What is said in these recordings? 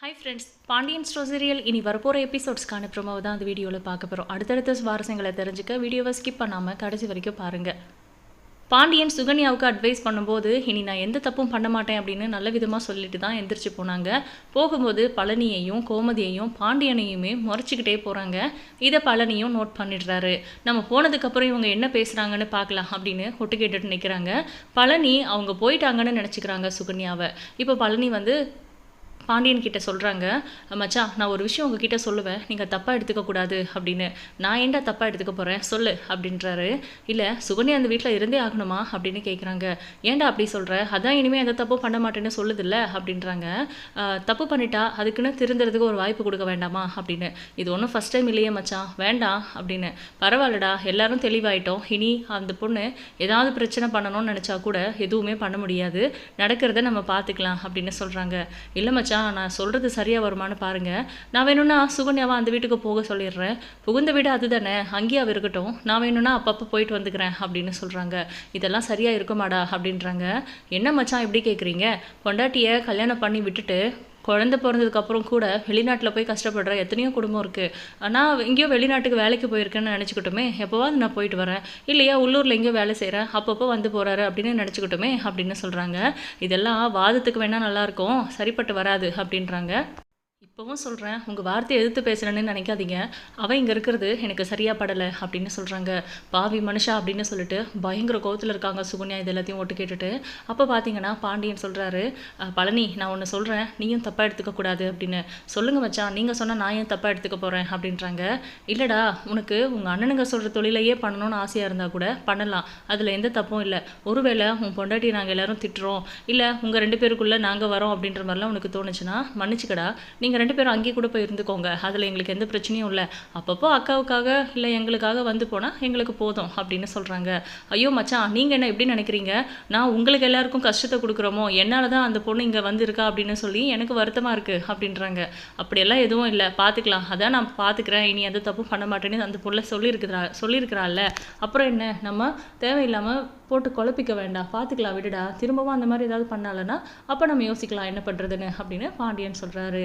Hi friends Pandian ஸ்டோசீரியல் இனி வரப்போகிற எபிசோட்ஸ்க்கான promo தான் அந்த வீடியோவில் பார்க்க போகிறோம் அடுத்தடுத்த சுவாரஸ்யங்களை தெரிஞ்சுக்க வீடியோவை ஸ்கிப் பண்ணாமல் கடைசி வரைக்கும் பாருங்கள் பாண்டியன் சுகன்யாவுக்கு அட்வைஸ் பண்ணும்போது இனி நான் எந்த தப்பும் பண்ண மாட்டேன் அப்படின்னு நல்ல விதமாக சொல்லிட்டு தான் எந்திரிச்சு போனாங்க. போகும்போது பழனியையும் கோமதியையும் பாண்டியனையுமே முறைச்சிக்கிட்டே போகிறாங்க இதை பழனியும் நோட் பண்ணிடுறாரு. நம்ம போனதுக்கப்புறம் இவங்க என்ன பேசுகிறாங்கன்னு பார்க்கலாம் அப்படின்னு ஒட்டு கேட்டுட்டு நிற்கிறாங்க பழனி அவங்க போயிட்டாங்கன்னு நினச்சிக்கிறாங்க சுகன்யாவை. இப்போ பழனி வந்து பாண்டியன் கிட்ட சொல்கிறாங்க மச்சா நான் ஒரு விஷயம் உங்ககிட்ட சொல்லுவேன். நீங்கள் தப்பாக எடுத்துக்கக்கூடாது அப்படின்னு. நான் ஏன்டா தப்பாக எடுத்துக்க போகிறேன் சொல்லு அப்படின்றாரு. இல்லை சுகன்யா அந்த வீட்டில் இருந்தே ஆகணுமா? அப்படின்னு கேட்குறாங்க ஏன்டா அப்படி சொல்கிற அதான் இனிமேல் எந்த தப்பும் பண்ண மாட்டேன்னு சொல்லுதில்ல? அப்படின்றாங்க. தப்பு பண்ணிட்டா அதுக்குன்னு திருந்துறதுக்கு ஒரு வாய்ப்பு கொடுக்க வேண்டாமா? அப்படின்னு. இது ஒன்றும் ஃபஸ்ட் டைம் இல்லையே மச்சான் வேண்டாம் அப்படின்னு. பரவாயில்லடா எல்லாரும் தெளிவாயிட்டோம். இனி அந்த பொண்ணு ஏதாவது பிரச்சனை பண்ணணும்னு நினச்சா கூட எதுவுமே பண்ண முடியாது. நடக்கிறத நம்ம பார்த்துக்கலாம் அப்படின்னு சொல்கிறாங்க இல்லை மச்சான் நான் சொல்கிறது சரியாக வருமான்னு பாருங்கள் நான் வேணும்னா சுகன்யாவை அந்த வீட்டுக்கு போக சொல்லிடுறேன். புகுந்த வீடு அதுதானே அங்கேயே அவ இருக்கட்டும். நான் வேணும்னா அப்பப்போ போயிட்டு வந்துக்கிறேன் அப்படின்னு சொல்கிறாங்க இதெல்லாம் சரியாக இருக்குமாடா அப்படின்றாங்க. என்ன மச்சான் எப்படி கேட்குறீங்க பொண்டாட்டியை கல்யாணம் பண்ணி விட்டுட்டு குழந்தை பிறந்ததுக்கப்புறம் கூட வெளிநாட்டில் போய் கஷ்டப்படுற எத்தனையோ குடும்பம் இருக்குது ஆனால் எங்கேயோ வெளிநாட்டுக்கு வேலைக்கு போயிருக்கேன்னு நினச்சிக்கிட்டுமே எப்போவாது நான் போயிட்டு வரேன். இல்லையா உள்ளூரில் எங்கேயோ வேலை செய்கிறேன் அப்பப்போ வந்து போகிறாரு அப்படின்னு நினச்சிக்கிட்டுமே அப்படின்னு சொல்கிறாங்க இதெல்லாம் வாதத்துக்கு வேணால் நல்லாயிருக்கும் சரிப்பட்டு வராது அப்படின்றாங்க. இப்போவும் சொல்கிறேன் உங்கள் வார்த்தையை எதிர்த்து பேசுகிறேன்னு நினைக்காதீங்க. அவன் இங்கே இருக்கிறது எனக்கு சரியாக படலை அப்படின்னு சொல்கிறாங்க பாவி மனுஷா அப்படின்னு சொல்லிட்டு பயங்கர கோவத்தில் இருக்காங்க சுகன்யா இது எல்லாத்தையும் ஓட்டு கேட்டுட்டு. அப்போ பார்த்தீங்கன்னா பாண்டியன் சொல்கிறாரு பழனி நான் ஒன்று சொல்கிறேன் நீயும் தப்பாக எடுத்துக்கக்கூடாது அப்படின்னு. சொல்லுங்கள் மச்சான் நீங்கள் சொன்னால் நான் ஏன் தப்பாக எடுத்துக்க போகிறேன் அப்படின்றாங்க. இல்லைடா உனக்கு உங்கள் அண்ணனுங்க சொல்கிற தொழிலையே பண்ணணும்னு ஆசையாக இருந்தால் கூட பண்ணலாம். அதில் எந்த தப்பும் இல்லை. ஒருவேளை உன் பொண்டாட்டி நாங்கள் எல்லோரும் திட்டுறோம். இல்லை உங்கள் ரெண்டு பேருக்குள்ளே நாங்கள் வரோம் அப்படின்ற மாதிரிலாம் உனக்கு தோணுச்சுன்னா மன்னிச்சுக்கடா. நீங்கள் ரெண்டு ரெண்டு பேரும் அங்கேயே கூட போய் இருந்துக்கோங்க. அதில் எங்களுக்கு எந்த பிரச்சனையும் இல்லை. அப்பப்போ அக்காவுக்காக இல்லை எங்களுக்காக வந்து போனால் எங்களுக்கு போதும் அப்படின்னு சொல்கிறாங்க ஐயோ மச்சான் நீங்கள் என்ன எப்படி நினைக்கிறீங்க? நான் உங்களுக்கு எல்லாருக்கும் கஷ்டத்தை கொடுக்குறோமோ? என்னால் தான் அந்த பொண்ணு இங்கே வந்திருக்கா அப்படின்னு சொல்லி எனக்கு வருத்தமாக இருக்குது அப்படின்றாங்க. அப்படியெல்லாம் எதுவும் இல்லை. பார்த்துக்கலாம் அதான் நான் பார்த்துக்கிறேன் இனி எந்த தப்பும் பண்ண மாட்டேன்னு அந்த பொண்ணை சொல்லியிருக்கிறா சொல்லியிருக்கிறாள்ல அப்புறம் என்ன? நம்ம தேவையில்லாமல் போட்டு குழப்பிக்க வேண்டாம். பார்த்துக்கலாம் விடுடா. திரும்பவும் அந்த மாதிரி ஏதாவது பண்ணாலன்னா அப்போ நம்ம யோசிக்கலாம் என்ன பண்ணுறதுன்னு அப்படின்னு பாண்டியன் சொல்கிறாரு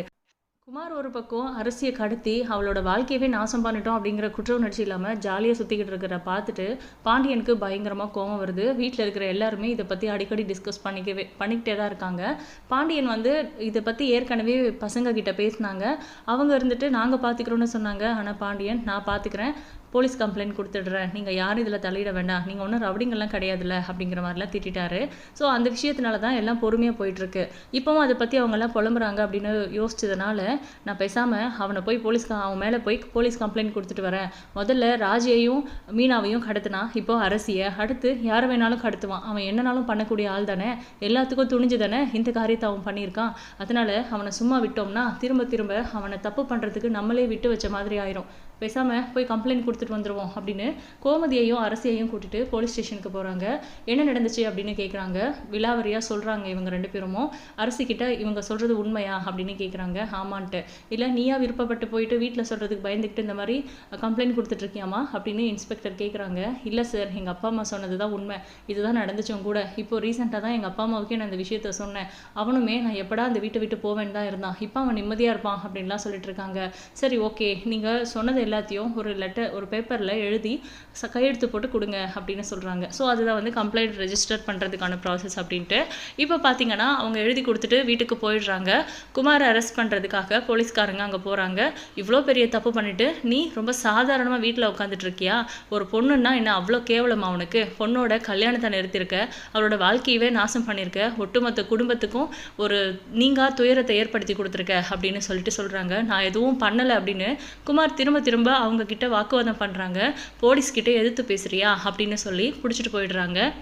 குமார் ஒரு பக்கம் அரசியை கடத்தி அவளோட வாழ்க்கையவே நாசம் பண்ணிட்டோம் அப்படிங்கிற குற்ற உணர்ச்சி இல்லாமல் ஜாலியாக சுற்றிக்கிட்டு இருக்கிற பார்த்துட்டு பாண்டியனுக்கு பயங்கரமாக கோவம் வருது. வீட்டில் இருக்கிற எல்லாருமே இதை பற்றி அடிக்கடி டிஸ்கஸ் பண்ணிக்கவே பண்ணிக்கிட்டே தான் இருக்காங்க. பாண்டியன் வந்து இதை பற்றி ஏற்கனவே பசங்க கிட்ட பேசினாங்க. அவங்க இருந்துட்டு நாங்கள் பார்த்துக்குறோன்னு சொன்னாங்க. ஆனால் பாண்டியன் நான் பார்த்துக்கிறேன் போலீஸ் கம்ப்ளைண்ட் கொடுத்துடுறேன் நீங்கள் யாரும் இதில் தலையிட வேண்டாம். நீங்கள் ஒன்றும் ரவுடிங்கெல்லாம் கிடையாதுல்ல அப்படிங்கிற மாதிரிலாம் திட்டிட்டாரு. ஸோ அந்த விஷயத்தினால தான் எல்லாம் பொறுமையாக போயிட்டுருக்கு. இப்போவும் அதை பற்றி அவங்கெல்லாம் புலம்புறாங்க அப்படின்னு யோசிச்சதுனால நான் பேசாமல் அவனை போய் போலீஸ் அவன் மேலே போய் போலீஸ் கம்ப்ளைண்ட் கொடுத்துட்டு வரேன். முதல்ல ராஜையும் மீனாவையும் கடத்தினா இப்போ அரசியை. அடுத்து யாரை வேணாலும் கடத்துவான். அவன் என்னனாலும் பண்ணக்கூடிய ஆள் தானே. எல்லாத்துக்கும் துணிஞ்சு தானே இந்த காரியத்தை அவன் பண்ணியிருக்கான். அதனால் அவனை சும்மா விட்டோம்னா திரும்ப திரும்ப அவனை தப்பு பண்ணுறதுக்கு நம்மளே விட்டு வச்ச மாதிரி ஆயிரும். பேசாமல் போய் கம்ப்ளைண்ட் கொடுத்துட்டு வந்துடுவோம் அப்படின்னு கோமதியையும் அரசியையும் கூட்டிட்டு போலீஸ் ஸ்டேஷனுக்கு போகிறாங்க என்ன நடந்துச்சு அப்படின்னு கேட்குறாங்க விலாவரியாக சொல்கிறாங்க இவங்க ரெண்டு பேருமோ அரசிக்கிட்ட இவங்க சொல்கிறது உண்மையா அப்படின்னு கேட்குறாங்க ஆமான்ட்டு. இல்லை நீயா விருப்பப்பட்டு போயிட்டு வீட்டில் சொல்கிறதுக்கு பயந்துக்கிட்டு இந்த மாதிரி கம்ப்ளைண்ட் கொடுத்துட்ருக்கியாமா அப்படின்னு இன்ஸ்பெக்டர் கேட்குறாங்க இல்லை சார் எங்கள் அப்பா அம்மா சொன்னது தான் உண்மை. இதுதான் நடந்துச்சோம் கூட. இப்போ ரீசெண்டாக தான் எங்கள் அப்பா அம்மாவுக்கே நான் இந்த விஷயத்த சொன்னேன். அவனுமே நான் எப்படா அந்த வீட்டை விட்டு போவேன் தான் இருந்தான். இப்போ அவன் நிம்மதியாக இருப்பான் அப்படின்லாம் சொல்லிட்டு இருக்காங்க. சரி ஓகே நீங்கள் சொன்னது எல்லாத்தையும் ஒரு லெட்டர் ஒரு பேப்பரில் எழுதி ச கையெழுத்து போட்டு கொடுங்க அப்படின்னு சொல்கிறாங்க ஸோ அதுதான் வந்து கம்ப்ளைண்ட் ரெஜிஸ்டர் பண்ணுறதுக்கான ப்ராசஸ் அப்படின்ட்டு. இப்போ பார்த்தீங்கன்னா அவங்க எழுதி கொடுத்துட்டு வீட்டுக்கு போயிடுறாங்க. குமாரை அரெஸ்ட் பண்ணுறதுக்காக போலீஸ்காரங்க அங்கே போகிறாங்க இவ்வளோ பெரிய தப்பு பண்ணிட்டு நீ ரொம்ப சாதாரணமாக வீட்டில் உட்காந்துட்டு இருக்கியா? ஒரு பொண்ணுன்னா என்ன அவ்வளோ கேவலமா அவனுக்கு பொண்ணோட கல்யாணத்தை நிறுத்தியிருக்க அவளோட வாழ்க்கையவே நாசம் பண்ணியிருக்க ஒட்டுமொத்த குடும்பத்துக்கும் ஒரு நீங்கா துயரத்தை ஏற்படுத்தி கொடுத்துருக்க அப்படின்னு சொல்லிட்டு சொல்கிறாங்க நான் எதுவும் பண்ணலை அப்படின்னு குமார் திரும்ப திரும்ப அவங்க கிட்ட வாக்குவாதம் பண்ணுறாங்க போலீஸ் கிட்ட எதிர்த்து பேசுறியா? அப்படின்னு சொல்லி பிடிச்சிட்டு போயிடுறாங்க.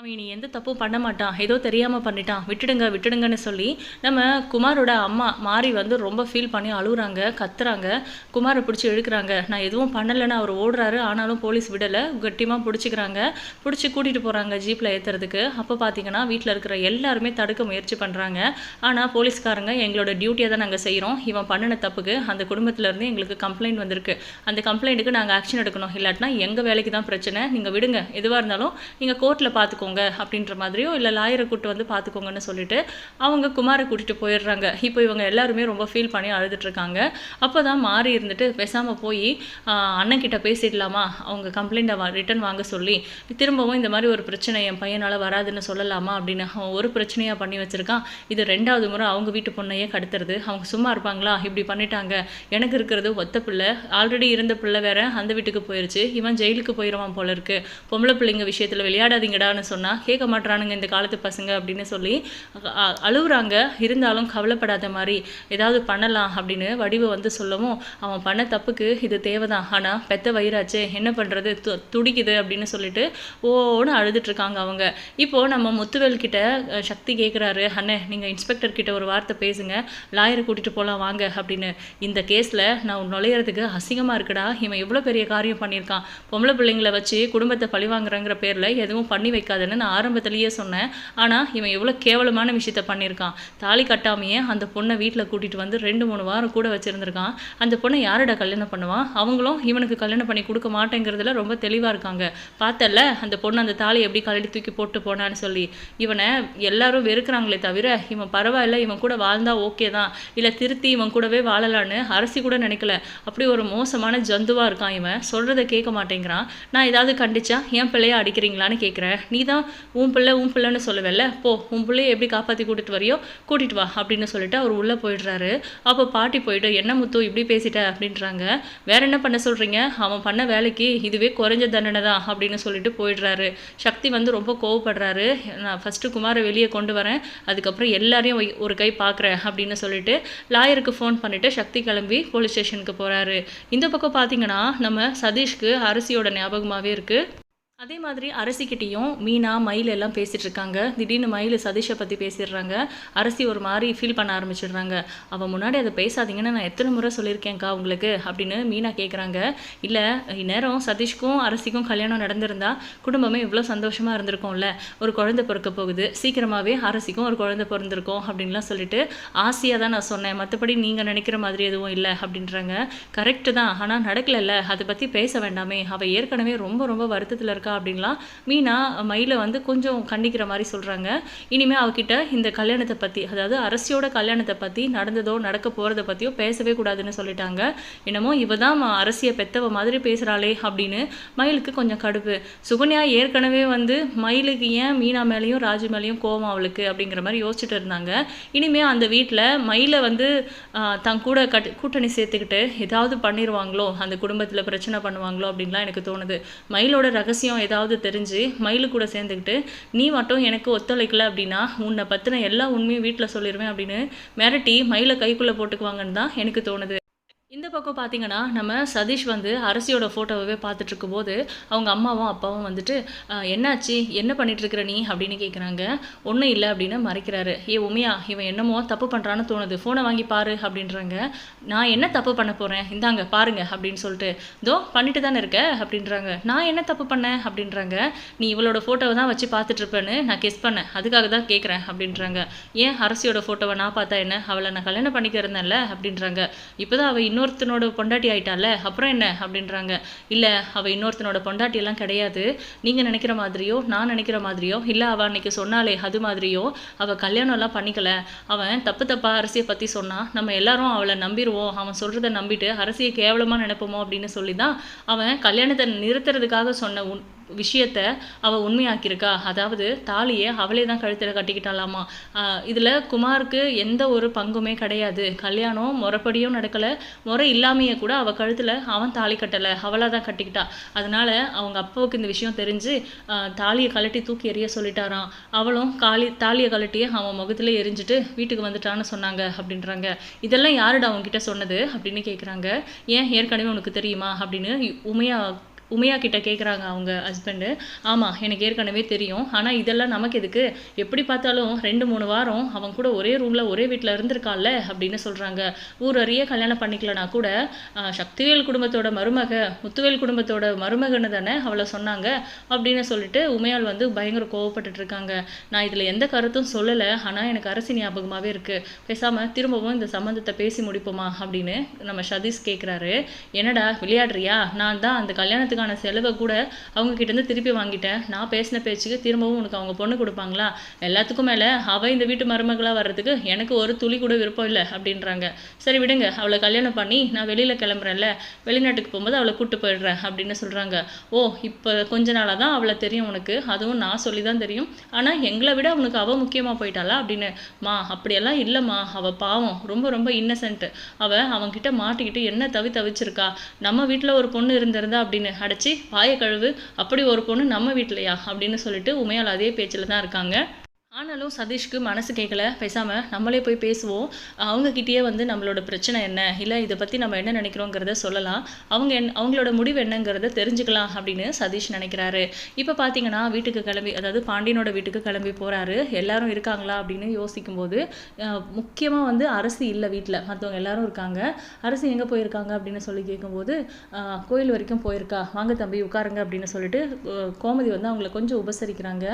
அவன் இனி எந்த தப்பும் பண்ண மாட்டான். ஏதோ தெரியாமல் பண்ணிட்டான். விட்டுடுங்க விட்டுடுங்கன்னு சொல்லி நம்ம குமாரோட அம்மா மாறி வந்து ரொம்ப ஃபீல் பண்ணி அழுகுறாங்க கத்துறாங்க. குமாரை பிடிச்சி இழுக்கிறாங்க. நான் எதுவும் பண்ணலைன்னு அவர் ஓடுறாரு. ஆனாலும் போலீஸ் விடலை. கட்டியமாக பிடிச்சிக்கிறாங்க. பிடிச்சி கூட்டிகிட்டு போகிறாங்க ஜீப்பில் ஏற்றுறதுக்கு அப்போ பார்த்தீங்கன்னா வீட்டில் இருக்கிற எல்லாருமே தடுக்க முயற்சி பண்ணுறாங்க ஆனால் போலீஸ்காரங்க எங்களோட டியூட்டியை தான் நாங்கள் செய்கிறோம் இவன் பண்ணின தப்புக்கு அந்த குடும்பத்திலேருந்து எங்களுக்கு கம்ப்ளைண்ட் வந்திருக்கு. அந்த கம்ப்ளைண்ட்டுக்கு நாங்கள் ஆக்ஷன் எடுக்கணும். இல்லாட்டினா எங்கள் வேலைக்கு தான் பிரச்சனை. நீங்கள் விடுங்க. எதுவாக இருந்தாலும் நீங்கள் கோர்ட்டில் பார்த்துக்கோ பார்த்துக்கோங்க அப்படின்ற மாதிரியோ இல்லை லாயரை கூப்பிட்டு வந்து பார்த்துக்கோங்கன்னு சொல்லிட்டு அவங்க குமாரை கூட்டிகிட்டு போயிடுறாங்க. இப்போ இவங்க எல்லாருமே ரொம்ப ஃபீல் பண்ணி அழுதுட்ருக்காங்க அப்போ தான் மாறி இருந்துட்டு பேசாமல் போய் அண்ணன் கிட்ட பேசிடலாமா? அவங்க கம்ப்ளைண்ட்டை ரிட்டன் வாங்க சொல்லி திரும்பவும் இந்த மாதிரி ஒரு பிரச்சனை என் பையனால் வராதுன்னு சொல்லலாமா? அப்படின்னு அவன் ஒரு பிரச்சனையாக பண்ணி வச்சுருக்கான். இது ரெண்டாவது முறை அவங்க வீட்டு பொண்ணையே கடத்துறது அவங்க சும்மா இருப்பாங்களா? இப்படி பண்ணிட்டாங்க. எனக்கு இருக்கிறது ஒத்த பிள்ளை. ஆல்ரெடி இருந்த பிள்ளை வேற அந்த வீட்டுக்கு போயிருச்சு. இவன் ஜெயிலுக்கு போயிடுவான் போல இருக்கு. பொம்பளை பிள்ளைங்க விஷயத்தில் விளையாடாதீங்கடான்னு சொன்னால் கேட்க மாட்றானுங்க இந்த காலத்து பசங்க அப்படின்னு சொல்லி அ- அழுவுறாங்க. இருந்தாலும் கவலைப்படாத மாதிரி ஏதாவது பண்ணலாம் அப்படின்னு வடிவு வந்து சொல்லவும் அவன் பண்ண தப்புக்கு இது தேவைதான். ஆனால் பெத்த வயிறாச்சே என்ன பண்ணுறது து துடிக்குது அப்படின்னு சொல்லிட்டு ஓன்னு அழுதுட்டுருக்காங்க அவங்க. இப்போது நம்ம முத்துவேல் கிட்ட சக்தி கேட்குறாரு அண்ணே நீங்கள் இன்ஸ்பெக்டர் கிட்ட ஒரு வார்த்தை பேசுங்க. லாயரை கூட்டிகிட்டு போகலாம் வாங்க அப்படின்னு. இந்த கேஸில் நான் நுழையிறதுக்கு அசிங்கமாக இருக்குடா. இவன் எவ்வளோ பெரிய காரியம் பண்ணியிருக்கான். பொம்பளை பிள்ளைங்களை வச்சு குடும்பத்தை பழிவாங்குறங்கிற பேரில் எதுவும் பண்ணி வைக்காதுன்னு நான் ஆரம்பத்திலேயே சொன்னேன். ஆனால் இவன் எவ்வளோ கேவலமான விஷயத்த பண்ணியிருக்கான். தாலி கட்டாமையே அந்த பொண்ணை வீட்டில் கூட்டிகிட்டு வந்து ரெண்டு மூணு வாரம் கூட வச்சுருந்துருக்கான். அந்த பொண்ணை யாரோட கல்யாணம் பண்ணுவான் அவங்களும் இவனுக்கு கல்யாணம் பண்ணி கொடுக்க மாட்டேங்கிறதுல ரொம்ப தெளிவாக இருக்காங்க. பார்த்தல்ல அந்த பொண்ணு அந்த தாலி எப்படி கழட்டி தூக்கி போட்டு போனான்னு சொல்லி. இவனை எல்லாரும் வெறுக்கிறாங்களே தவிர இவன் பரவாயில்ல இவன் கூட வாழ்ந்தா ஓகே தான். இல்லை திருத்தி இவன் கூடவே வாழலான்னு அரசி கூட நினைக்கல. அப்படி ஒரு மோசமான ஜந்துவாக இருக்கான் இவன். சொல்கிறத கேட்க மாட்டேங்கிறான். நான் ஏதாவது கண்டிச்சா என் பிள்ளைய அடிக்கிறீங்களான்னு கேட்குறேன் நீ தான் உன் பிள்ளை உன் பிள்ளைன்னு சொல்லுவேல்ல. போ உன் பிள்ளைய எப்படி காப்பாற்றி கூட்டிட்டு வரியோ கூட்டிட்டு வா அப்படின்னு சொல்லிட்டு அவர் உள்ளே போயிடுறாரு. அப்போ பாட்டி போயிட்டு என்ன முத்து இப்படி பேசிட்ட? அப்படின்றாங்க. வேற என்ன பண்ண சொல்கிறீங்க அவன் பண்ண வேலைக்கு இதுவே குறைஞ்ச தண்டனை தான் அப்படின்னு சொல்லிட்டு போயிடுறாரு. சக்தி வந்து ரொம்ப கோவப்படுறாரு. நான் ஃபஸ்ட்டு குமாரை வெளியே கொண்டு வரேன். அதுக்கப்புறம் எல்லாரையும் ஒரு கை பார்க்குறேன் அப்படின்னு சொல்லிட்டு லாயருக்கு ஃபோன் பண்ணிவிட்டு சக்தி கிளம்பி போலீஸ் ஸ்டேஷனுக்கு போகிறாரு இந்த பக்கம் பார்த்தீங்கன்னா நம்ம சதீஷ்க்கு அரிசியோட ஞாபகமாகவே இருக்குது அதே மாதிரி அரசிக்கிட்டேயும் மீனா மயில் எல்லாம் பேசிகிட்டு இருக்காங்க திடீர்னு மயில் சதீஷை பற்றி பேசிடுறாங்க. அரசி ஒரு மாதிரி ஃபீல் பண்ண ஆரம்பிச்சிடுறாங்க. அவன் முன்னாடி அதை பேசாதீங்கன்னு நான் எத்தனை முறை சொல்லியிருக்கேன்க்கா உங்களுக்கு? அப்படின்னு மீனா கேட்குறாங்க இல்லை இந்நேரம் சதீஷ்க்கும் அரசிக்கும் கல்யாணம் நடந்திருந்தா குடும்பமே இவ்வளோ சந்தோஷமாக இருந்திருக்கோம்ல. ஒரு குழந்தை பிறக்க போகுது. சீக்கிரமாகவே அரசிக்கும் ஒரு குழந்தை பிறந்திருக்கோம் அப்படின்லாம் சொல்லிட்டு ஆசையாக தான் நான் சொன்னேன். மற்றபடி நீங்கள் நினைக்கிற மாதிரி எதுவும் இல்லை அப்படின்றாங்க. கரெக்டு தான். ஆனால் நடக்கலைல்ல. அதை பற்றி பேச வேண்டாமே. அவள் ஏற்கனவே ரொம்ப ரொம்ப வருத்தத்தில் இருக்கா அப்படின்லாம் மீனா மயிலை வந்து கொஞ்சம் கண்டிக்கிற மாதிரி சொல்கிறாங்க இனிமேல் அவகிட்ட இந்த கல்யாணத்தை பற்றி அதாவது அரசியோட கல்யாணத்தை பற்றி நடந்ததோ நடக்க போகிறத பற்றியோ பேசவே கூடாதுன்னு சொல்லிட்டாங்க. என்னமோ இவ தான் அரசியை பெத்தவ மாதிரி பேசுகிறாளே அப்படின்னு மயிலுக்கு கொஞ்சம் கடுப்பு. சுகன்யா ஏற்கனவே வந்து மயிலுக்கு ஏன் மீனா மேலேயும் ராஜு மேலேயும் கோவம் அவளுக்கு அப்படிங்கிற மாதிரி யோசிச்சுட்டு இருந்தாங்க. இனிமேல் அந்த வீட்டில் மயிலை வந்து தன் கூட கட் கூட்டணி சேர்த்துக்கிட்டு ஏதாவது பண்ணிடுவாங்களோ அந்த குடும்பத்தில் பிரச்சனை பண்ணுவாங்களோ அப்படின்லாம் எனக்கு தோணுது. மயிலோட ரகசியம் ஏதாவது தெரிஞ்சு மயிலு கூட சேர்ந்துக்கிட்டு நீ மட்டும் எனக்கு ஒத்துழைக்கல அப்படின்னா உன்னை பற்றின எல்லா உண்மையும் வீட்டில் சொல்லிடுவேன் அப்படின்னு மிரட்டி மயிலை கைக்குள்ளே போட்டுக்குவாங்கன்னு தான் எனக்கு தோணுது. இந்த பக்கம் பார்த்தீங்கன்னா நம்ம சதீஷ் வந்து அரசியோட ஃபோட்டோவே பார்த்துட்ருக்கும் போது அவங்க அம்மாவும் அப்பாவும் வந்துட்டு என்னாச்சு? என்ன பண்ணிகிட்ருக்குற நீ? அப்படின்னு கேட்குறாங்க ஒன்றும் இல்லை அப்படின்னு மறைக்கிறாரு. ஏ உமையா இவன் என்னமோ தப்பு பண்ணுறான்னு தோணுது. ஃபோனை வாங்கி பாரு அப்படின்றாங்க. நான் என்ன தப்பு பண்ண போகிறேன் இந்தாங்க பாருங்க அப்படின்னு சொல்லிட்டு தோ பண்ணிட்டு தானே இருக்க? அப்படின்றாங்க. நான் என்ன தப்பு பண்ணேன்? அப்படின்றாங்க. நீ இவளோட ஃபோட்டோவை தான் வச்சு பார்த்துட்ருப்பேன்னு நான் கெஸ் பண்ணேன். அதுக்காக தான் கேட்குறேன் அப்படின்றாங்க. ஏன் அரசியோட ஃபோட்டோவை நான் பார்த்தா என்ன? அவளை நான் கல்யாணம் பண்ணிக்கிறேன்ல அப்படின்றாங்க அப்படின்றாங்க. இப்போதான் அவள் இன்னொருத்தனோட பொண்டாட்டி ஆயிட்டால அப்புறம் என்ன? அப்படின்றாங்க. இல்லை அவள் இன்னொருத்தனோட பொண்டாட்டி எல்லாம் கிடையாது. நீங்கள் நினைக்கிற மாதிரியோ நான் நினைக்கிற மாதிரியோ இல்லை அவள் அன்னைக்கு சொன்னாலே அது மாதிரியோ அவள் கல்யாணம்லாம் பண்ணிக்கல. அவன் தப்பு தப்பா அரசியை பற்றி சொன்னான் நம்ம எல்லாரும் அவளை நம்பிடுவோம் அவன் சொல்கிறத நம்பிட்டு அரசியை கேவலமாக நினைப்போமோ அப்படின்னு சொல்லி தான் அவன் கல்யாணத்தை நிறுத்துறதுக்காக சொன்ன உன் விஷயத்த அவள் உண்மையாக்கியிருக்கா? அதாவது தாலியை அவளே தான் கழுத்தில் கட்டிக்கிட்டாலாமா இதில் குமாருக்கு எந்த ஒரு பங்குமே கிடையாது. கல்யாணம் முறைப்படியும் நடக்கலை. முறை இல்லாமையே கூட அவள் கழுத்தில் அவன் தாலி கட்டலை. அவளாக தான் கட்டிக்கிட்டா. அதனால் அவங்க அப்பாவுக்கு இந்த விஷயம் தெரிஞ்சு தாலியை கழட்டி தூக்கி எறிய சொல்லிட்டாராம். அவளும் காலி தாலியை கழட்டியே அவன் முகத்தில் எரிஞ்சிட்டு வீட்டுக்கு வந்துட்டான்னு சொன்னாங்க அப்படின்றாங்க. இதெல்லாம் யாருடா அவங்ககிட்ட சொன்னது அப்படின்னு கேட்குறாங்க ஏன் ஏற்கனவே உனக்கு தெரியுமா அப்படின்னு உமையா உமையா கிட்ட கேட்குறாங்க அவங்க ஹஸ்பண்டு ஆமாம் எனக்கு ஏற்கனவே தெரியும். ஆனால் இதெல்லாம் நமக்கு எதுக்கு? எப்படி பார்த்தாலும் ரெண்டு மூணு வாரம் அவன் கூட ஒரே ரூமில் ஒரே வீட்டில் இருந்திருக்கான்ல அப்படின்னு சொல்கிறாங்க ஊர் அறிய கல்யாணம் பண்ணிக்கலனா கூட சக்திவேல் குடும்பத்தோட மருமக முத்துவேல் குடும்பத்தோட மருமகன்னு தானே அவளை சொன்னாங்க அப்படின்னு சொல்லிட்டு உமையால் வந்து பயங்கர கோவப்பட்டுட்டு இருக்காங்க. நான் இதில் எந்த கருத்தும் சொல்லலை. ஆனால் எனக்கு அரசு ஞாபகமாகவே இருக்குது பேசாமல் திரும்பவும் இந்த சம்மந்தத்தை பேசி முடிப்போமா அப்படின்னு நம்ம சதீஷ் கேட்குறாரு என்னடா விளையாடுறியா? நான் தான் அந்த கல்யாணத்துக்கு கல்யாணத்துக்கான செலவை கூட அவங்க கிட்டேருந்து திருப்பி வாங்கிட்டேன். நான் பேசின பேச்சுக்கு திரும்பவும் உனக்கு அவங்க பொண்ணு கொடுப்பாங்களா? எல்லாத்துக்கும் மேலே அவள் இந்த வீட்டு மருமகளாக வர்றதுக்கு எனக்கு ஒரு துளி கூட விருப்பம் இல்லை அப்படின்றாங்க. சரி விடுங்க அவளை கல்யாணம் பண்ணி நான் வெளியில் கிளம்புறேன்ல. வெளிநாட்டுக்கு போகும்போது அவளை கூட்டு போயிடுறேன் அப்படின்னு சொல்கிறாங்க ஓ இப்போ கொஞ்ச நாளாக தான் அவளை தெரியும் உனக்கு. அதுவும் நான் சொல்லி தான் தெரியும். ஆனால் எங்களை விட அவனுக்கு அவள் முக்கியமாக போயிட்டாளா அப்படின்னு? மா அப்படியெல்லாம் இல்லைம்மா. அவள் பாவம் ரொம்ப ரொம்ப இன்னசென்ட் அவள் அவன்கிட்ட மாட்டிக்கிட்டு என்ன தவி தவிச்சிருக்கா நம்ம வீட்டில் ஒரு பொண்ணு இருந்திருந்தா அப்படின்னு. அடைச்சி வாயை கழுவு அப்படி ஒரு பொண்ணு நம்ம வீட்டிலையா? அப்படின்னு சொல்லிட்டு உமையால் அதே பேச்சில் தான் இருக்காங்க. ஆனாலும் சதீஷ்க்கு மனசு கேட்கல பேசாமல் நம்மளே போய் பேசுவோம். அவங்கக்கிட்டேயே வந்து நம்மளோட பிரச்சனை என்ன? இல்லை இதை பற்றி நம்ம என்ன நினைக்கிறோங்கிறத சொல்லலாம். அவங்க என் அவங்களோட முடிவு என்னங்கிறத தெரிஞ்சுக்கலாம் அப்படின்னு சதீஷ் நினைக்கிறாரு. இப்போ பார்த்தீங்கன்னா வீட்டுக்கு கிளம்பி அதாவது பாண்டியனோட வீட்டுக்கு கிளம்பி போகிறாரு எல்லாரும் இருக்காங்களா அப்படின்னு யோசிக்கும்போது முக்கியமாக வந்து அரசு இல்லை வீட்டில் மற்றவங்க எல்லாரும் இருக்காங்க. அரசு எங்கே போயிருக்காங்க அப்படின்னு சொல்லி கேட்கும்போது கோயில் வரைக்கும் போயிருக்கா? வாங்க தம்பி உட்காருங்க அப்படின்னு சொல்லிட்டு கோமதி வந்து அவங்கள கொஞ்சம் உபசரிக்கிறாங்க.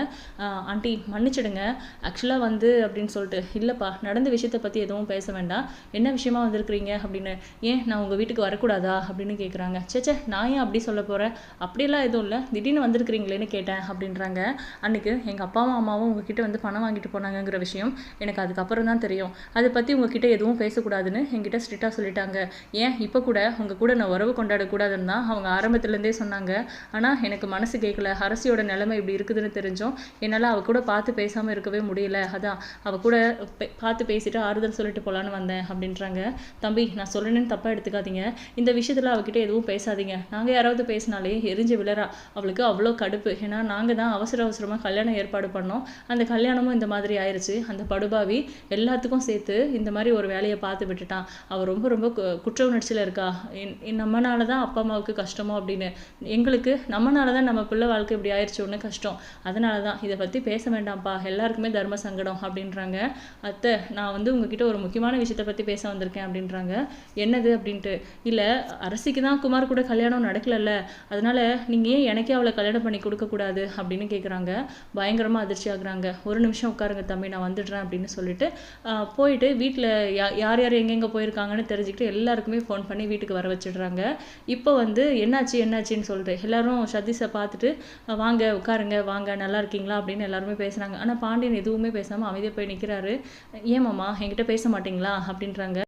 ஆண்டி மன்னிச்சிடுங்க. ஆக்சுவலாக வந்து அப்படின்னு சொல்லிட்டு இல்லைப்பா நடந்த விஷயத்தை பற்றி எதுவும் பேச வேண்டாம். என்ன விஷயமா வந்திருக்கிறீங்க? அப்படின்னு ஏன் நான் உங்கள் வீட்டுக்கு வரக்கூடாதா? அப்படின்னு கேட்குறாங்க சேச்சே நான் ஏன் அப்படி சொல்ல போகிறேன் அப்படியெல்லாம் எதுவும் இல்லை. திடீர்னு வந்திருக்கிறீங்களேன்னு கேட்டேன் அப்படின்றாங்க. அன்றைக்கு எங்கள் அப்பாவும் அம்மாவும் உங்ககிட்ட வந்து பணம் வாங்கிட்டு போனாங்கங்கிற விஷயம் எனக்கு அதுக்கப்புறம் தான் தெரியும். அதை பற்றி உங்ககிட்ட எதுவும் பேசக்கூடாதுன்னு என்கிட்ட ஸ்ட்ரிக்டாக சொல்லிட்டாங்க. ஏன்? இப்போ கூட உங்கள் கூட நான் உறவு கொண்டாடக்கூடாதுன்னு தான் அவங்க ஆரம்பத்துலேருந்தே சொன்னாங்க. ஆனால் எனக்கு மனசு கேட்கல அரசியோட நிலைமை இப்படி இருக்குதுன்னு தெரிஞ்சோம் என்னால் அவ கூட பார்த்து பேசாமல் இருக்கவே முடியல. அதான் அவ கூட பே- பார்த்து பேசிட்டு ஆறுதல் சொல்லிட்டு போகலான்னு வந்தேன் அப்படின்றாங்க. தம்பி நான் சொல்லணும்னு தப்பாக எடுத்துக்காதீங்க. இந்த விஷயத்தில் அவகிட்ட எதுவும் பேசாதீங்க. நாங்கள் யாராவது பேசினாலே எரிஞ்சு விழறா. அவளுக்கு அவ்வளோ கடுப்பு. ஏன்னா நாங்கள் தான் அவசர அவசரமாக கல்யாணம் ஏற்பாடு பண்ணோம். அந்த கல்யாணமும் இந்த மாதிரி ஆயிடுச்சு அந்த படுபாவி எல்லாத்துக்கும் சேர்த்து இந்த மாதிரி ஒரு வேலையை பார்த்து விட்டுட்டான். அவள் ரொம்ப ரொம்ப கு- குற்ற உணர்ச்சியில் இருக்கா என்- நம்மனால தான் அப்பா அம்மாவுக்கு கஷ்டமோ அப்படின்னு. எங்களுக்கு நம்மனால தான் நம்ம பிள்ளை வாழ்க்கை இப்படி ஆயிடுச்சோன்னு கஷ்டம். அதனால தான் இதை பற்றி பேச வேண்டாம்ப்பா. எல்லாருக்குமே தர்ம சங்கடம் அப்படின்றாங்க. அத்தை நான் வந்து உங்ககிட்ட ஒரு முக்கியமான விஷயத்தை பற்றி பேச வந்திருக்கேன் அப்படின்றாங்க. என்னது அப்படின்ட்டு. இல்லை அரசிக்கு தான் குமார் கூட கல்யாணம் நடக்கலல்ல. அதனால் நீங்கள் ஏன் எனக்கே அவளை கல்யாணம் பண்ணி கொடுக்கக்கூடாது அப்படின்னு கேட்குறாங்க பயங்கரமாக அதிர்ச்சி ஆகுறாங்க. ஒரு நிமிஷம் உட்காருங்க தம்பி நான் வந்துடுறேன் அப்படின்னு சொல்லிட்டு போயிட்டு வீட்டில் யா யார் யார் எங்கெங்கே போயிருக்காங்கன்னு தெரிஞ்சுக்கிட்டு எல்லாருக்குமே ஃபோன் பண்ணி வீட்டுக்கு வர வச்சிடுறாங்க. இப்போ வந்து என்னாச்சு என்னாச்சுன்னு சொல்லிட்டு எல்லாரும் சதீஷை பார்த்துட்டு வாங்க உட்காருங்க வாங்க நல்லா இருக்கீங்களா? அப்படின்னு எல்லாருமே பேசுகிறாங்க ஆனால் பாண்டியன் எதுவுமே பேசாமல் அமைதியாக போய் நிற்கிறாரு ஏன் மாமா? என்கிட்ட பேச மாட்டீங்களா? அப்படின்றாங்க.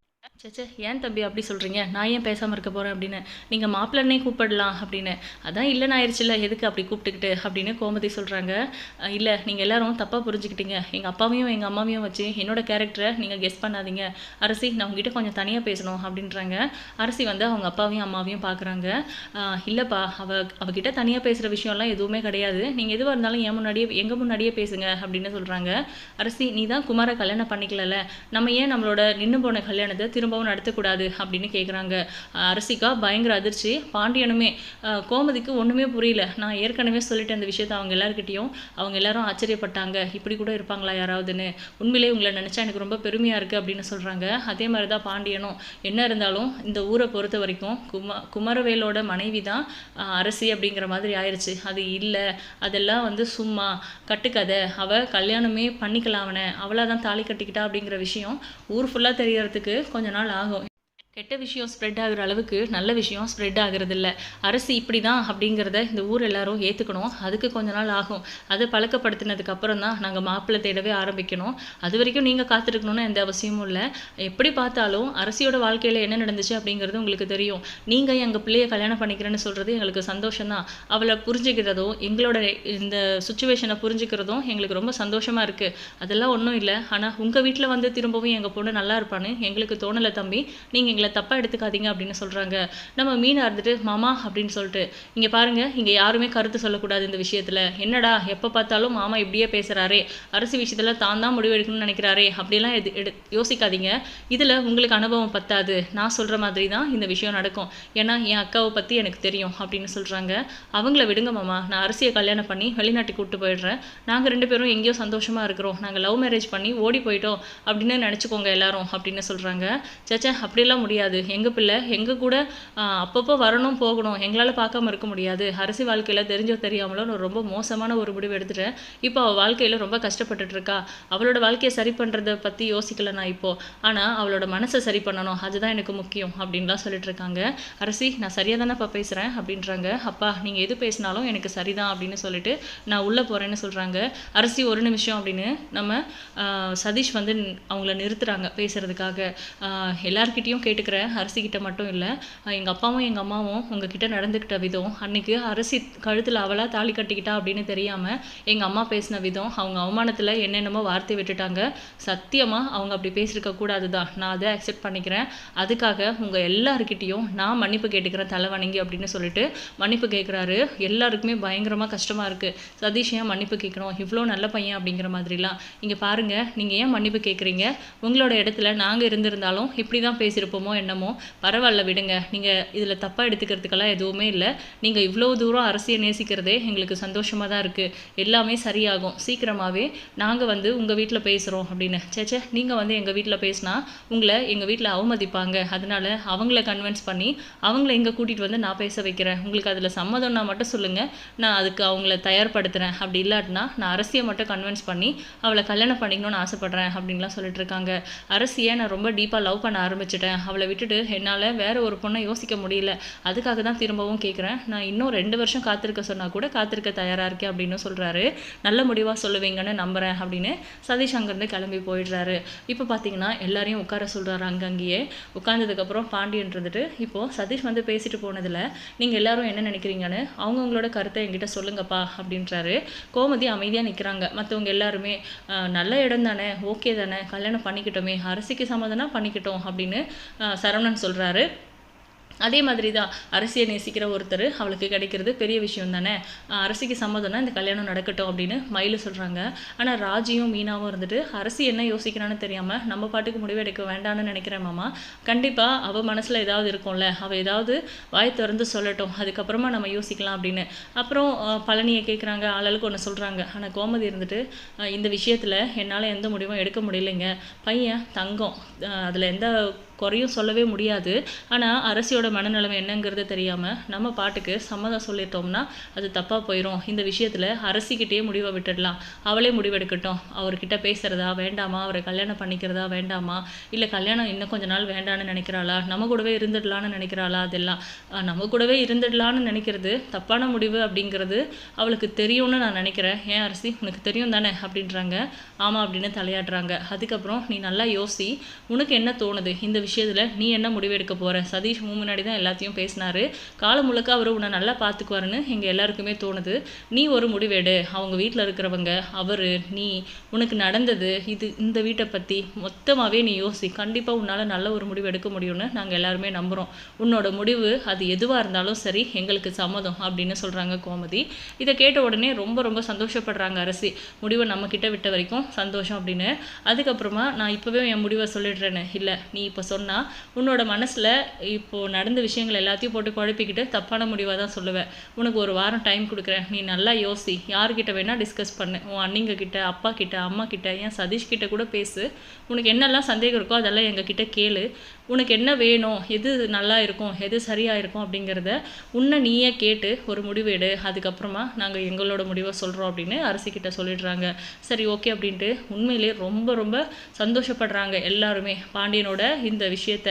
சேச்சே ஏன் தம்பி அப்படி சொல்கிறீங்க நான் ஏன் பேசாமல் இருக்க போகிறேன் அப்படின்னு. நீங்கள் மாப்பிள்ளனே கூப்பிடலாம் அப்படின்னு. அதான் இல்லைன்னு ஆயிடுச்சுல்ல எதுக்கு அப்படி கூப்பிட்டுக்கிட்டு அப்படின்னு கோமதி சொல்கிறாங்க இல்லை நீங்கள் எல்லாரும் தப்பாக புரிஞ்சுக்கிட்டீங்க. எங்கள் அப்பாவையும் எங்கள் அம்மாவையும் வச்சு என்னோட கேரக்டரை நீங்கள் கெஸ் பண்ணாதீங்க. அரசி நான் உங்ககிட்ட கொஞ்சம் தனியாக பேசணும் அப்படின்றாங்க. அரசி வந்து அவங்க அப்பாவையும் அம்மாவையும் பார்க்குறாங்க இல்லைப்பா அவ அவகிட்ட தனியாக பேசுகிற விஷயம்லாம் எதுவுமே கிடையாது. நீங்கள் எதுவாக இருந்தாலும் என் முன்னாடியே எங்கள் முன்னாடியே பேசுங்க அப்படின்னு சொல்கிறாங்க அரசி நீ தான் குமாரை கல்யாணம் பண்ணிக்கலல்ல. நம்ம ஏன் நம்மளோட நின்று போன கல்யாணத்தை திரும்ப சம்பவம் நடத்தக்கூடாது அப்படின்னு கேட்குறாங்க அரசிக்கா பயங்கர அதிர்ச்சி. பாண்டியனுமே கோமதிக்கு ஒன்றுமே புரியல. நான் ஏற்கனவே சொல்லிட்டேன் அந்த விஷயத்தை அவங்க எல்லாருக்கிட்டையும் அவங்க எல்லாரும் ஆச்சரியப்பட்டாங்க. இப்படி கூட இருப்பாங்களா யாராவதுன்னு. உண்மையிலே உங்களை நினச்சா எனக்கு ரொம்ப பெருமையாக இருக்குது அப்படின்னு சொல்கிறாங்க அதே மாதிரி தான் பாண்டியனும். என்ன இருந்தாலும் இந்த ஊரை பொறுத்த வரைக்கும் கும குமரவேலோட மனைவி தான் அரசி அப்படிங்கிற மாதிரி ஆயிடுச்சு அது இல்லை. அதெல்லாம் வந்து சும்மா கட்டுக்கதை. அவள் கல்யாணமே பண்ணிக்கலாம் அவனை அவளாக தான் தாலி கட்டிக்கிட்டா அப்படிங்கிற விஷயம் ஊர் ஃபுல்லாக தெரியறதுக்கு கொஞ்ச நாள் ஆகும் கெட்ட விஷயம் ஸ்ப்ரெட் ஆகிற அளவுக்கு நல்ல விஷயம் ஸ்ப்ரெட் ஆகிறதில்ல. அரசு இப்படி தான் அப்படிங்கிறத இந்த ஊர் எல்லாரும் ஏற்றுக்கணும் அதுக்கு கொஞ்ச நாள் ஆகும். அதை பழக்கப்படுத்தினதுக்கப்புறம் தான் நாங்கள் மாப்பிள்ளை தேடவே ஆரம்பிக்கணும். அது வரைக்கும் நீங்கள் காத்திருக்கணும்னு எந்த அவசியமும் இல்லை. எப்படி பார்த்தாலும் அரசியோட வாழ்க்கையில் என்ன நடந்துச்சு அப்படிங்கிறது உங்களுக்கு தெரியும். நீங்கள் எங்கள் பிள்ளையை கல்யாணம் பண்ணிக்கிறேன்னு சொல்கிறது எங்களுக்கு சந்தோஷம் தான் அவளை புரிஞ்சுக்கிறதும் எங்களோட இந்த சுச்சுவேஷனை புரிஞ்சுக்கிறதும் எங்களுக்கு ரொம்ப சந்தோஷமாக இருக்குது அதெல்லாம் ஒன்றும் இல்லை. ஆனால் உங்கள் வீட்டில் வந்து திரும்பவும் எங்கள் பொண்ணு நல்லா இருப்பான்னு எங்களுக்கு தோணலை தம்பி. நீங்கள் எங்களை தப்பாக எடுத்துக்காதீங்க அப்படின்னு சொல்கிறாங்க நம்ம மீனா இருந்துட்டு மாமா அப்படின்னு சொல்லிட்டு இங்கே பாருங்க இங்கே யாருமே கருத்து சொல்லக்கூடாது இந்த விஷயத்தில். என்னடா எப்போ பார்த்தாலும் மாமா இப்படியே பேசுகிறாரே அரசு விஷயத்தில் தான் தான் முடிவு எடுக்கணும்னு நினைக்கிறாரே. அப்படிலாம் எது எடு யோசிக்காதீங்க. இதில் உங்களுக்கு அனுபவம் பத்தாது. நான் சொல்கிற மாதிரி தான் இந்த விஷயம் நடக்கும். ஏன்னா என் அக்காவை பற்றி எனக்கு தெரியும் அப்படின்னு சொல்கிறாங்க அவங்கள விடுங்க மாமா. நான் அரசியை கல்யாணம் பண்ணி வெளிநாட்டுக்கு கூப்பிட்டு போயிடுறேன். நாங்கள் ரெண்டு பேரும் எங்கேயோ சந்தோஷமாக இருக்கிறோம். நாங்கள் லவ் மேரேஜ் பண்ணி ஓடி போயிட்டோம் அப்படின்னு நினச்சிக்கோங்க எல்லாரும் அப்படின்னு சொல்கிறாங்க சச்சா அப்படியெல்லாம் முடியும் முடியாது. எங்கள் பிள்ளை எங்கள் கூட அப்பப்போ வரணும் போகணும் எங்களால் பார்க்காம இருக்க முடியாது. அரசி வாழ்க்கையில் தெரிஞ்சோ தெரியாமலோ நான் ரொம்ப மோசமான ஒரு முடிவு எடுத்துட்டேன். இப்போ அவள் வாழ்க்கையில் ரொம்ப கஷ்டப்பட்டுட்டு இருக்கா. அவளோட வாழ்க்கையை சரி பண்ணுறத பற்றி யோசிக்கல நான் இப்போ. ஆனால் அவளோட மனசை சரி பண்ணணும். அதுதான் எனக்கு முக்கியம் அப்படின்லாம் சொல்லிட்டு இருக்காங்க. அரசி நான் சரியாக தானேப்பா பேசுகிறேன் அப்படின்றாங்க. அப்பா நீங்கள் எது பேசினாலும் எனக்கு சரிதான் அப்படின்னு சொல்லிட்டு நான் உள்ளே போகிறேன்னு சொல்கிறாங்க அரசி ஒரு நிமிஷம் அப்படின்னு நம்ம சதீஷ் வந்து அவங்கள நிறுத்துகிறாங்க பேசுறதுக்காக. எல்லார்கிட்டேயும் கேட்டு கேட்டுக்கிறேன் அரசிக்கிட்ட மட்டும் இல்லை. எங்கள் அப்பாவும் எங்கள் அம்மாவும் உங்ககிட்ட நடந்துக்கிட்ட விதம். அன்றைக்கி அரசி கழுத்தில் அவளாக தாலி கட்டிக்கிட்டா அப்படின்னு தெரியாமல் எங்கள் அம்மா பேசின விதம். அவங்க அவமானத்தில் என்னென்னமோ வார்த்தை விட்டுட்டாங்க. சத்தியமாக அவங்க அப்படி பேசியிருக்க கூடாது தான் நான் அதை அக்செப்ட் பண்ணிக்கிறேன். அதுக்காக உங்கள் எல்லாருக்கிட்டேயும் நான் மன்னிப்பு கேட்டுக்கிறேன் தலை வணங்கி அப்படின்னு சொல்லிட்டு மன்னிப்பு கேட்குறாரு எல்லாருக்குமே பயங்கரமாக கஷ்டமாக இருக்குது சதீஷ் ஏன் மன்னிப்பு கேட்கணும் இவ்வளோ நல்ல பையன் அப்படிங்கிற மாதிரிலாம். இங்கே பாருங்கள் நீங்கள் ஏன் மன்னிப்பு கேட்குறீங்க உங்களோட இடத்துல நாங்கள் இருந்திருந்தாலும் இப்படி தான் பேசியிருப்போமோ என்னமோ பரவாயில்ல விடுங்க. நீங்கள் இதில் தப்பாக எடுத்துக்கிறதுக்கெல்லாம் எதுவுமே இல்லை. நீங்கள் இவ்வளோ தூரம் அரசியை நேசிக்கிறதே எங்களுக்கு சந்தோஷமாக தான் இருக்குது எல்லாமே சரியாகும். சீக்கிரமாகவே நாங்கள் வந்து உங்கள் வீட்டில் பேசுகிறோம் அப்படின்னு. சேச்சே நீங்கள் வந்து எங்கள் வீட்டில் பேசினா உங்களை எங்கள் வீட்டில் அவமதிப்பாங்க. அதனால அவங்கள கன்வின்ஸ் பண்ணி அவங்கள இங்கே கூட்டிகிட்டு வந்து நான் பேச வைக்கிறேன். உங்களுக்கு அதில் சம்மதம்னா மட்டும் சொல்லுங்கள் நான் அதுக்கு அவங்கள தயார்படுத்துகிறேன் அப்படி இல்லாட்டினா நான் அரசியை மட்டும் கன்வின்ஸ் பண்ணி அவளை கல்யாணம் பண்ணிக்கணும்னு ஆசைப்பட்றேன் அப்படின்லாம் சொல்லிட்டு இருக்காங்க. அரசியை நான் ரொம்ப டீப்பாக லவ் பண்ண ஆரம்பிச்சிட்டேன். அவளை விட்டுட்டு என்னால் வேற ஒரு பொண்ணை யோசிக்க முடியல. அதுக்காக தான் திரும்பவும் கேட்குறேன் நான் இன்னும் ரெண்டு வருஷம் காத்திருக்க சொன்னால் கூட காத்திருக்க தயாராக இருக்கேன் அப்படின்னு சொல்கிறாரு நல்ல முடிவாக சொல்லுவீங்கன்னு நம்புகிறேன் அப்படின்னு சதீஷ் அங்கேருந்து கிளம்பி போயிடுறாரு. இப்போ பார்த்தீங்கன்னா எல்லாரையும் உட்கார சொல்கிறாரு அங்கங்கேயே. உட்காந்ததுக்கப்புறம் பாண்டியன் இருந்துட்டு இப்போது சதீஷ் வந்து பேசிட்டு போனதில் நீங்கள் எல்லாரும் என்ன நினைக்கிறீங்கன்னு அவங்கவுங்களோட கருத்தை என்கிட்ட சொல்லுங்கப்பா அப்படின்றாரு. கோமதி அமைதியாக நிற்கிறாங்க மற்றவங்க எல்லாருமே நல்ல இடம் தானே ஓகே தானே கல்யாணம் பண்ணிக்கிட்டோமே அரசிக்கு சம்மதம்னா பண்ணிக்கிட்டோம் அப்படின்னு சரவணன் சொல்கிறாரு அதே மாதிரி தான் அரசியை நேசிக்கிற ஒருத்தர் அவளுக்கு கிடைக்கிறது பெரிய விஷயம் தானே அரசிக்கு சம்மதம்னா இந்த கல்யாணம் நடக்கட்டும் அப்படின்னு மயிலு சொல்கிறாங்க ஆனால் ராஜியும் மீனாவும் இருந்துட்டு அரசி என்ன யோசிக்கிறான்னு தெரியாமல் நம்ம பாட்டுக்கு முடிவெடுக்க வேண்டாம்னு நினைக்கிறேன் மாமா. கண்டிப்பாக அவள் மனசில் ஏதாவது இருக்கும்ல. அவள் ஏதாவது வாய் திறந்து சொல்லட்டும். அதுக்கப்புறமா நம்ம யோசிக்கலாம் அப்படின்னு. அப்புறம் பழனியை கேட்குறாங்க ஆளாளுக்கு ஒன்று சொல்கிறாங்க ஆனால் கோமதி இருந்துட்டு இந்த விஷயத்தில் என்னால் எந்த முடிவும் எடுக்க முடியலைங்க. பையன் தங்கம். அதில் எந்த குறையும் சொல்லவே முடியாது. ஆனால் அரசியோட மனநிலைமை என்னங்கிறது தெரியாமல் நம்ம பாட்டுக்கு சம்மதம் சொல்லிட்டோம்னா அது தப்பாக போயிடும் இந்த விஷயத்தில் அரசிக்கிட்டேயே முடிவை விட்டுடலாம். அவளே முடிவெடுக்கட்டும். அவர்கிட்ட பேசுகிறதா வேண்டாமா? அவரை கல்யாணம் பண்ணிக்கிறதா வேண்டாமா? இல்லை கல்யாணம் இன்னும் கொஞ்ச நாள் வேண்டான்னு நினைக்கிறாளா? நம்ம கூடவே இருந்துடலான்னு நினைக்கிறாளா? அதெல்லாம் நம்ம கூடவே இருந்துடலான்னு நினைக்கிறது தப்பான முடிவு அப்படிங்கிறது அவளுக்கு தெரியும்னு நான் நினைக்கிறேன். ஏன் அரசி? உனக்கு தெரியும் தானே அப்படின்றாங்க. ஆமாம் அப்படின்னு தலையாடுறாங்க அதுக்கப்புறம் நீ நல்லா யோசி. உனக்கு என்ன தோணுது? இந்த விஷயத்தில் நீ என்ன முடிவெடுக்க போகிற சதீஷ் முன்னாடி தான் எல்லாத்தையும் பேசினாரு. காலம் முழுக்க அவர் உன்னை நல்லா பார்த்துக்குவாருன்னு எங்கள் எல்லாருக்குமே தோணுது. நீ ஒரு முடிவெடு அவங்க வீட்டில் இருக்கிறவங்க அவர் நீ உனக்கு நடந்தது இது இந்த வீட்டை பற்றி மொத்தமாகவே நீ யோசி. கண்டிப்பாக உன்னால் நல்ல ஒரு முடிவு எடுக்க முடியும்னு நாங்கள் எல்லாருமே நம்புகிறோம் உன்னோட முடிவு அது எதுவாக இருந்தாலும் சரி எங்களுக்கு சம்மதம் அப்படின்னு சொல்கிறாங்க கோமதி. இதை கேட்ட உடனே ரொம்ப ரொம்ப சந்தோஷப்படுறாங்க அரசி. முடிவை நம்ம கிட்ட விட்ட வரைக்கும் சந்தோஷம் அப்படின்னு. அதுக்கப்புறமா நான் இப்போவே என் முடிவை சொல்லிடுறேன்னு. இல்லை நீ இப்போ சொன்னா உன்னோட மனசில் இப்போ நடந்த விஷயங்கள் எல்லாத்தையும் போட்டு குழப்பிக்கிட்டு தப்பான முடிவாக தான் சொல்லுவேன். உனக்கு ஒரு வாரம் டைம் கொடுக்குறேன். நீ நல்லா யோசி. யார்கிட்ட வேணால் டிஸ்கஸ் பண்ணு. உன் அண்ணிங்க கிட்ட அப்பா கிட்ட அம்மா கிட்ட ஏன் சதீஷ் கிட்ட கூட பேசு. உனக்கு என்னெல்லாம் சந்தேகம் இருக்கோ அதெல்லாம் எங்கள் கிட்ட கேளு. உனக்கு என்ன வேணும்? எது நல்லா இருக்கும்? எது சரியாக இருக்கும்? அப்படிங்கிறத உன்னை நீயே கேட்டு ஒரு முடிவு எடு. அதுக்கப்புறமா நாங்கள் எங்களோட முடிவை சொல்கிறோம் அப்படின்னு அரசிக்கிட்ட சொல்லிடுறாங்க. சரி ஓகே அப்படின்ட்டு உண்மையிலே ரொம்ப ரொம்ப சந்தோஷப்படுறாங்க எல்லாருமே. பாண்டியனோட இந்த விஷயத்த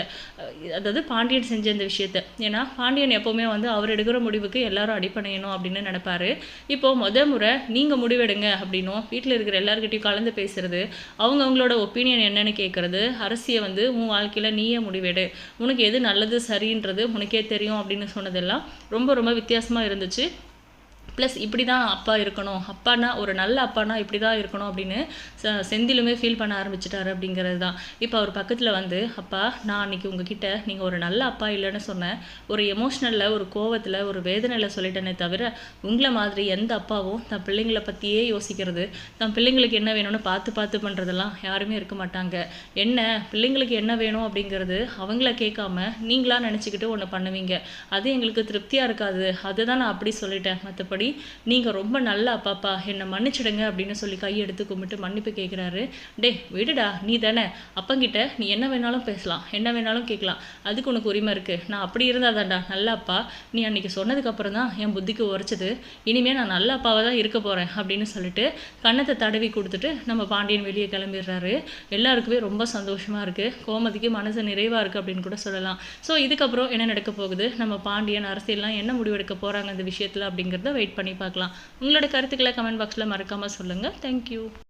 அதாவது பாண்டியன் செஞ்ச இந்த விஷயத்த. ஏன்னா பாண்டியன் எப்போவுமே வந்து அவர் எடுக்கிற முடிவுக்கு எல்லாரும் அடிப்படையணும் அப்படின்னு நினைப்பாரு. இப்போ முத முறை நீங்கள் முடிவெடுங்க அப்படின்னும் வீட்டில் இருக்கிற எல்லாருக்கிட்டையும் கலந்து பேசுறது அவங்க அவங்களோட ஒப்பீனியன் என்னன்னு கேட்குறது அரசியை வந்து உன் வாழ்க்கையில் நீயே முடிவெடு. உனக்கு எது நல்லது சரின்றது உனக்கே தெரியும் அப்படின்னு சொன்னதெல்லாம் ரொம்ப ரொம்ப வித்தியாசமாக இருந்துச்சு. ப்ளஸ் இப்படி தான் அப்பா இருக்கணும். அப்பானா ஒரு நல்ல அப்பானா இப்படி தான் இருக்கணும் அப்படின்னு செந்திலுமே ஃபீல் பண்ண ஆரம்பிச்சிட்டாரு அப்படிங்கிறது தான் இப்போ அவர் பக்கத்தில் வந்து அப்பா நான் அன்னைக்கு உங்ககிட்ட நீங்கள் ஒரு நல்ல அப்பா இல்லைன்னு சொன்னேன். ஒரு எமோஷ்னலில் ஒரு கோவத்தில் ஒரு வேதனையில் சொல்லிட்டேனே தவிர உங்களை மாதிரி எந்த அப்பாவும் தன் பிள்ளைங்களை பற்றியே யோசிக்கிறது தன் பிள்ளைங்களுக்கு என்ன வேணும்னு பார்த்து பார்த்து பண்ணுறதெல்லாம் யாருமே இருக்க மாட்டாங்க. என்ன பிள்ளைங்களுக்கு என்ன வேணும் அப்படிங்கிறது அவங்கள கேட்காம நீங்களாக நினச்சிக்கிட்டு ஒன்று பண்ணுவீங்க. அது எங்களுக்கு திருப்தியாக இருக்காது. அதை தான் நான் அப்படி சொல்லிட்டேன். மற்றபடி முன்னாடி நீங்கள் ரொம்ப நல்ல அப்பாப்பா என்னை மன்னிச்சிடுங்க அப்படின்னு சொல்லி கையெடுத்து கும்பிட்டு மன்னிப்பு கேட்குறாரு டே விடுடா நீ தானே. அப்பங்கிட்ட நீ என்ன வேணாலும் பேசலாம் என்ன வேணாலும் கேட்கலாம் அதுக்கு உனக்கு உரிமை இருக்குது நான் அப்படி இருந்தால் தான்டா நல்ல அப்பா. நீ அன்றைக்கி சொன்னதுக்கப்புறம் தான் என் புத்திக்கு உரைச்சது. இனிமேல் நான் நல்ல அப்பாவாக தான் இருக்க போகிறேன் அப்படின்னு சொல்லிட்டு கன்னத்தை தடவி கொடுத்துட்டு நம்ம பாண்டியன் வெளியே கிளம்பிடுறாரு. எல்லாருக்குமே ரொம்ப சந்தோஷமாக இருக்குது கோமதிக்கு மனசு நிறைவாக இருக்குது அப்படின்னு கூட சொல்லலாம். ஸோ இதுக்கப்புறம் என்ன நடக்க போகுது? நம்ம பாண்டியன் அரசியல்லாம் என்ன முடிவெடுக்க போகிறாங்க இந்த விஷயத்தில் அப்படிங்கிறத வெயிட் பண்ணி பார்க்கலாம். உங்களோட கருத்துக்களை கமெண்ட் பாக்ஸில் மறக்காமல் சொல்லுங்கள் தேங்க்யூ